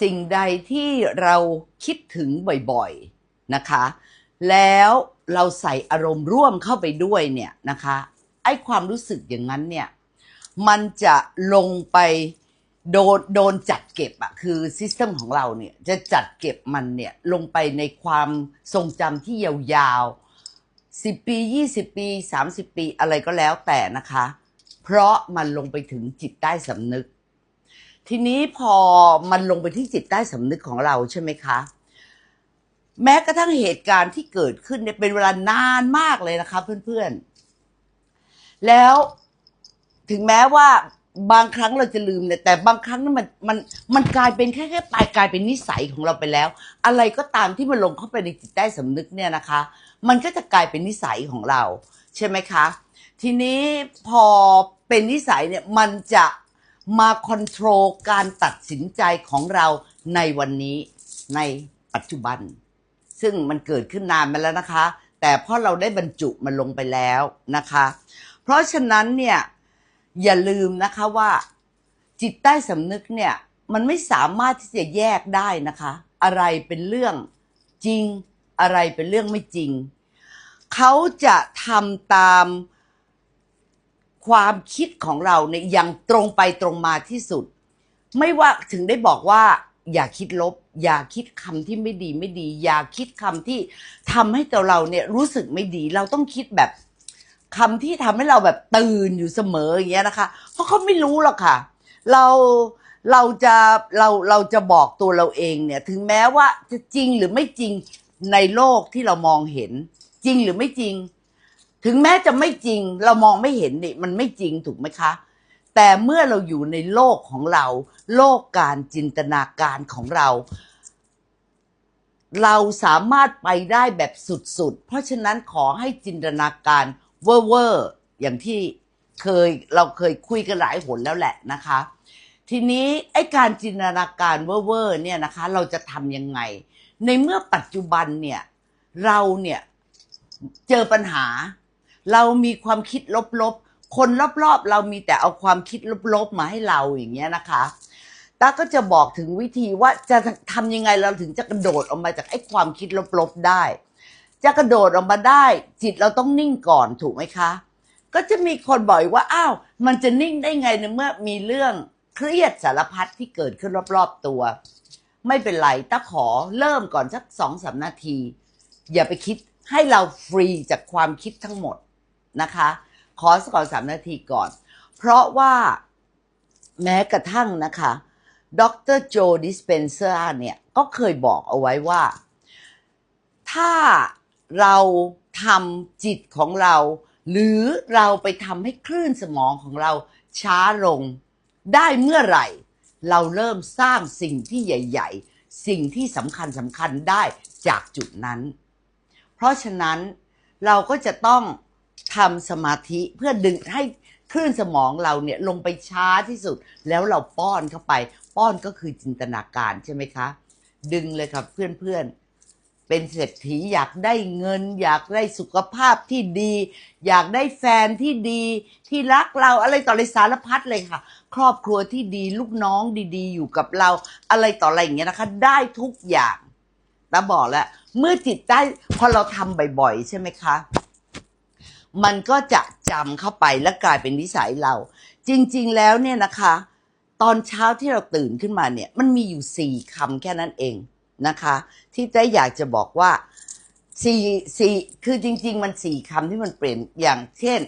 สิ่งใดที่เราคิดถึงบ่อยๆนะคะ แล้วเราใส่อารมณ์ร่วมเข้าไปด้วยเนี่ยนะคะไอ้ความรู้สึกอย่างนั้นเนี่ยมันจะลงไปโดนโดนจัดเก็บอะคือซิสเต็มของเราเนี่ยจะจัดเก็บมันเนี่ยลงไปในความทรงจำที่ยาวๆ 10 ปี 20 ปี 30 ปีอะไรก็แล้วแต่นะคะ เพราะมันลงไปถึงจิตใต้สำนึก ทีนี้พอมันลงไปที่จิตใต้สำนึกของเราใช่ไหมคะ แม้กระทั่งเหตุการณ์ที่เกิดขึ้นเนี่ยเป็นเวลานานมากเลยนะคะ เพื่อนๆ แล้วถึงแม้ว่าบางครั้งเราจะลืมเนี่ยแต่บางครั้งนั้นมันมันมันกลายเป็นแค่แค่ปลายกลายเป็นนิสัยของเราไปแล้ว อะไรก็ตามที่มันลงเข้าไปในจิตใต้สำนึกเนี่ยนะคะ มันก็จะกลายเป็นนิสัยของเรา ใช่ไหมคะ ทีนี้พอเป็นนิสัยเนี่ยมันจะ มาคอนโทรลการตัดสินใจของเราในวันนี้ในปัจจุบัน ซึ่งมันเกิดขึ้นนานมาแล้วนะคะ แต่เพราะเราได้บรรจุมันลงไปแล้วนะคะ เพราะฉะนั้นเนี่ยอย่าลืมนะคะว่า จิตใต้สำนึกเนี่ยมันไม่สามารถที่จะแยกได้นะคะ อะไรเป็นเรื่องจริง อะไรเป็นเรื่องไม่จริง เขาจะทำตาม ความคิดของเราเนี่ยย่างตรงไปตรงมาที่สุด ไม่ว่าถึงได้บอกว่า อย่าคิดลบ อย่าคิดคำที่ไม่ดีไม่ดี อย่าคิดคำที่ทำให้ตัวเราเนี่ยรู้สึกไม่ดี เราต้องคิดแบบคำที่ทำให้เราแบบตื่นอยู่เสมออย่างเงี้ยนะคะ เพราะเขาไม่รู้หรอกค่ะ เราเราจะเราเราจะบอกตัวเราเองเนี่ย ถึงแม้ว่าจะจริงหรือไม่จริงในโลกที่เรามองเห็น จริงหรือไม่จริง ถึงแม้จะไม่จริงเรามองไม่เห็นนี่มันไม่จริงถูกไหมคะ แต่เมื่อเราอยู่ในโลกของเรา โลกการจินตนาการของเรา เราสามารถไปได้แบบสุดๆ เพราะฉะนั้นขอให้จินตนาการเวอร์ๆอย่างที่เคยเราเคยคุยกันหลายหนแล้วแหละนะคะ ทีนี้ไอ้การจินตนาการเวอร์ๆเนี่ยนะคะ เราจะทำยังไง ในเมื่อปัจจุบันเนี่ยเราเนี่ยเจอปัญหา เรามีความคิดลบๆ คนรอบๆ เรามีแต่เอาความคิดลบๆ มาให้เราอย่างเงี้ยนะคะตาก็จะบอกถึงวิธีว่าจะทำยังไงเราถึงจะกระโดดออกมาจากไอ้ความคิดลบๆได้ จะกระโดดออกมาได้ จิตเราต้องนิ่งก่อนถูกไหมคะ ก็จะมีคนบอกอีกว่าอ้าวมันจะนิ่งได้ไงในเมื่อมีเรื่องเครียดสารพัดที่เกิดขึ้นรอบๆตัว ไม่เป็นไรตาขอเริ่มก่อนสักสองสามนาที อย่าไปคิดให้เราฟรีจากความคิดทั้งหมด นะคะขอสักก่อนสามนาทีก่อน เพราะว่าแม้กระทั่งนะคะดรโจดิสเพนเซอร์เนี่ย ก็เคยบอกเอาไว้ว่า ถ้าเราทำจิตของเรา หรือเราไปทำให้คลื่นสมองของเราช้าลง ได้เมื่อไหร่ เราเริ่มสร้างสิ่งที่ใหญ่ ๆ สิ่งที่สำคัญสำคัญได้จากจุดนั้น เพราะฉะนั้นเราก็จะต้อง ทำสมาธิเพื่อดึงให้คลื่นสมองเราเนี่ยลงไปช้าที่สุด แล้วเราป้อนเข้าไป ป้อนก็คือจินตนาการใช่ไหมคะ ดึงเลยครับเพื่อนๆ เป็นเศรษฐีอยากได้เงิน อยากได้สุขภาพที่ดี อยากได้แฟนที่ดีที่รักเราอะไรต่ออะไรสารพัดเลยค่ะ ครอบครัวที่ดีลูกน้องดีๆ อยู่กับเราอะไรต่ออะไรอย่างเงี้ยนะคะ ได้ทุกอย่างตาบอกแล้วเมื่อจิตได้พอเราทำบ่อยๆ ใช่ไหมคะ มันก็จะจำเข้าไปและกลายเป็นนิสัยเรา จริงๆแล้วเนี่ยนะคะ ตอนเช้าที่เราตื่นขึ้นมาเนี่ย มันมีอยู่สี่คำแค่นั้นเองนะคะ ที่ได้อยากจะบอกว่าสี่สี่คือจริง ๆ มันสี่คำที่มันเปลี่ยนอย่างเช่น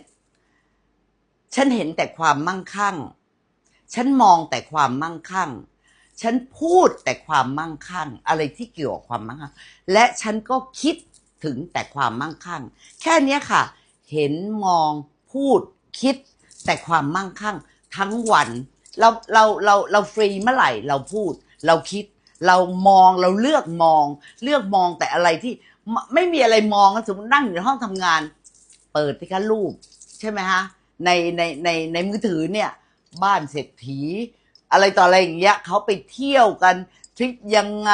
ฉันเห็นแต่ความมั่งคั่ง ฉันมองแต่ความมั่งคั่ง ฉันพูดแต่ความมั่งคั่ง อะไรที่เกี่ยวกับความมั่งคั่ง และฉันก็คิดถึงแต่ความมั่งคั่ง แค่นี้ค่ะ เห็นมอง พูดคิด แต่ความมั่งคั่ง ทั้งวันเราเราเราเราฟรีเมื่อไหร่เราพูด เราคิด เรามองเราเลือกมอง เลือกมองแต่อะไรที่ไม่ไม่มีอะไรมองสมมตินั่งอยู่ในห้องทำงาน เปิดสิคะรูป ใช่ไหมฮะในในในในมือถือเนี่ย บ้านเศรษฐี อะไรต่ออะไรอย่างเงี้ยเขาไปเที่ยวกันทริปยังไง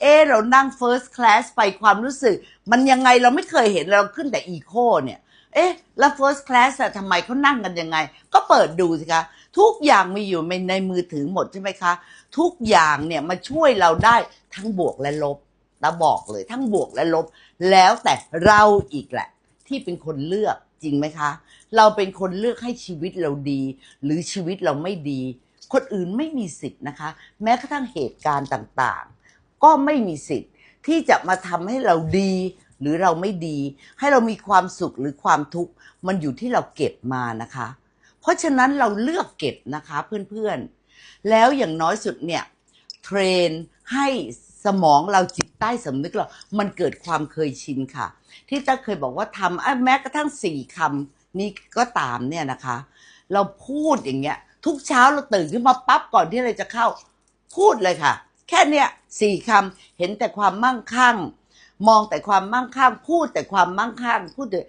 เออเรานั่ง first class ไปความรู้สึก มันยังไงเราไม่เคยเห็นเราขึ้นแต่ eco เนี่ย เอ๊ะ แล้ว first class อะทำไมเขานั่งกันยังไง ก็เปิดดูสิคะ ทุกอย่างมีอยู่ในมือถือหมดใช่ไหมคะ ทุกอย่างเนี่ยมาช่วยเราได้ทั้งบวกและลบตาบอกเลยทั้งบวกและลบ แล้วแต่เราอีกแหละ ที่เป็นคนเลือกจริงไหมคะ เราเป็นคนเลือกให้ชีวิตเราดี หรือชีวิตเราไม่ดี คนอื่นไม่มีสิทธิ์นะคะ แม้กระทั่งเหตุการณ์ต่างๆ ก็ไม่มีสิทธิ์ที่จะมาทำให้เราดี หรือเราไม่ดี ให้เรามีความสุขหรือความทุกข์มันอยู่ที่เราเก็บมานะคะ เพราะฉะนั้นเราเลือกเก็บนะคะเพื่อนๆ แล้วอย่างน้อยสุดเนี่ยเทรนให้สมองเราจิตใต้สำนึกเรา มันเกิดความเคยชินค่ะ ที่ตาเคยบอกว่าทำแม้กระทั่งสี่คำนี้ก็ตามเนี่ยนะคะ เราพูดอย่างเงี้ย ทุกเช้าเราตื่นขึ้นมาปั๊บก่อนที่เราจะเข้า พูดเลยค่ะ แค่เนี้ยสี่คำเห็นแต่ความมั่งคั่ง มองแต่ความมั่งคั่ง พูดแต่ความมั่งคั่ง พูดแต่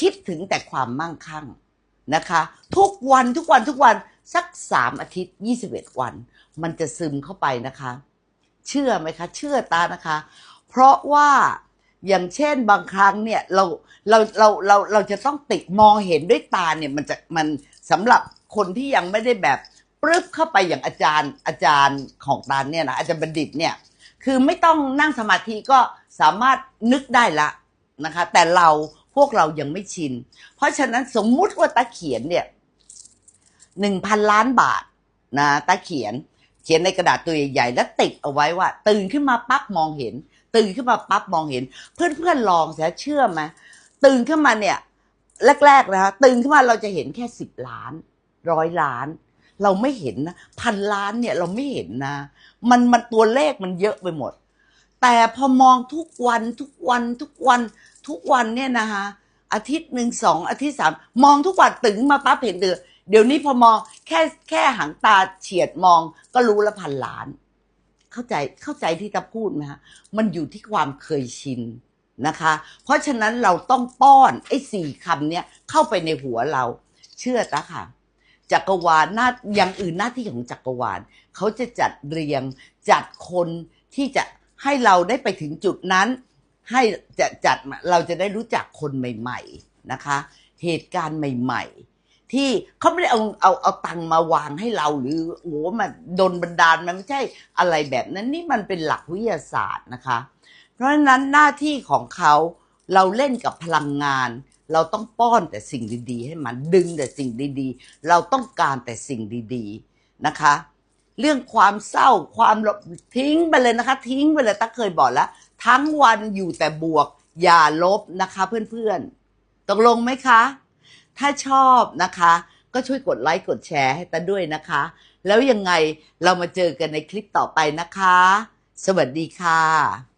คิดถึงแต่ความมั่งคั่งนะคะ ทุกวันทุกวันทุกวันสักสามอาทิตย์ยี่สิบเอ็ดวัน มันจะซึมเข้าไปนะคะ เชื่อไหมคะ เชื่อตานะคะ เพราะว่าอย่างเช่นบางครั้งเนี่ยเราเราเราเราเราจะต้องติดมองเห็นด้วยตาเนี่ยมันจะมันสำหรับคนที่ยังไม่ได้แบบปรึบเข้าไปอย่างอาจารย์อาจารย์ของตาเนี่ยนะอาจารย์บัณฑิตเนี่ยคือไม่ต้องนั่งสมาธิก็ สามารถนึกได้ละนะคะ แต่เราพวกเรายังไม่ชิน เพราะฉะนั้นสมมุติว่าตาเขียนเนี่ยหนึ่งพันล้านบาทนะตาเขียน เขียนในกระดาษตัวใหญ่ๆแล้วติดเอาไว้ว่า ตื่นขึ้นมาปั๊บมองเห็น ตื่นขึ้นมาปั๊บมองเห็น เพื่อนๆลองเสียเชื่อไหมตื่นขึ้นมาเนี่ย แรกๆนะคะตื่นขึ้นมาเราจะเห็นแค่สิบล้านร้อยล้าน เราไม่เห็นนะพันล้านเนี่ยเราไม่เห็นนะ มันมันตัวเลขมันเยอะไปหมด แต่พอมองทุกวันทุกวันทุกวันทุกวันเนี่ยนะคะอาทิตย์หนึ่งสองอาทิตย์สามมองทุกวันตื่นมาปั๊บเห็นเดือเดี๋ยวนี้พอมองแค่แค่หางตาเฉียดมองก็รู้ละพันล้าน เข้าใจเข้าใจที่ตาพูดไหมฮะมันอยู่ที่ความเคยชินนะคะ เพราะฉะนั้นเราต้องป้อนไอ้สี่คำเนี้ยเข้าไปในหัวเรา เชื่อตาค่ะจักรวาลหน้าอย่างอื่นหน้าที่ของจักรวาลเขาจะจัดเรียงจัดคนที่จะ ให้เราได้ไปถึงจุดนั้น ให้จะจัดเราจะได้รู้จักคนใหม่ ๆนะคะ เหตุการณ์ใหม่ ๆ ที่เขาไม่ได้เอาเอาเอาตังมาวางให้เราหรือโอ้โหมันดนบันดาลมันไม่ใช่อะไรแบบนั้นนี่มันเป็นหลักวิทยาศาสตร์นะคะ เพราะฉะนั้นหน้าที่ของเขาเราเล่นกับพลังงาน เราต้องป้อนแต่สิ่งดีๆ ให้มันดึงแต่สิ่งดีๆ เราต้องการแต่สิ่งดีๆนะคะ เรื่องความเศร้าความลบทิ้งไปเลยนะคะ ทิ้งไปเลยตั้งเคยบอกแล้ว ทั้งวันอยู่แต่บวก อย่าลบนะคะเพื่อนๆตกลงไหมคะ ถ้าชอบนะคะ ก็ช่วยกดไลค์กดแชร์ให้ตาด้วยนะคะ แล้วยังไงเรามาเจอกันในคลิปต่อไปนะคะ สวัสดีค่ะ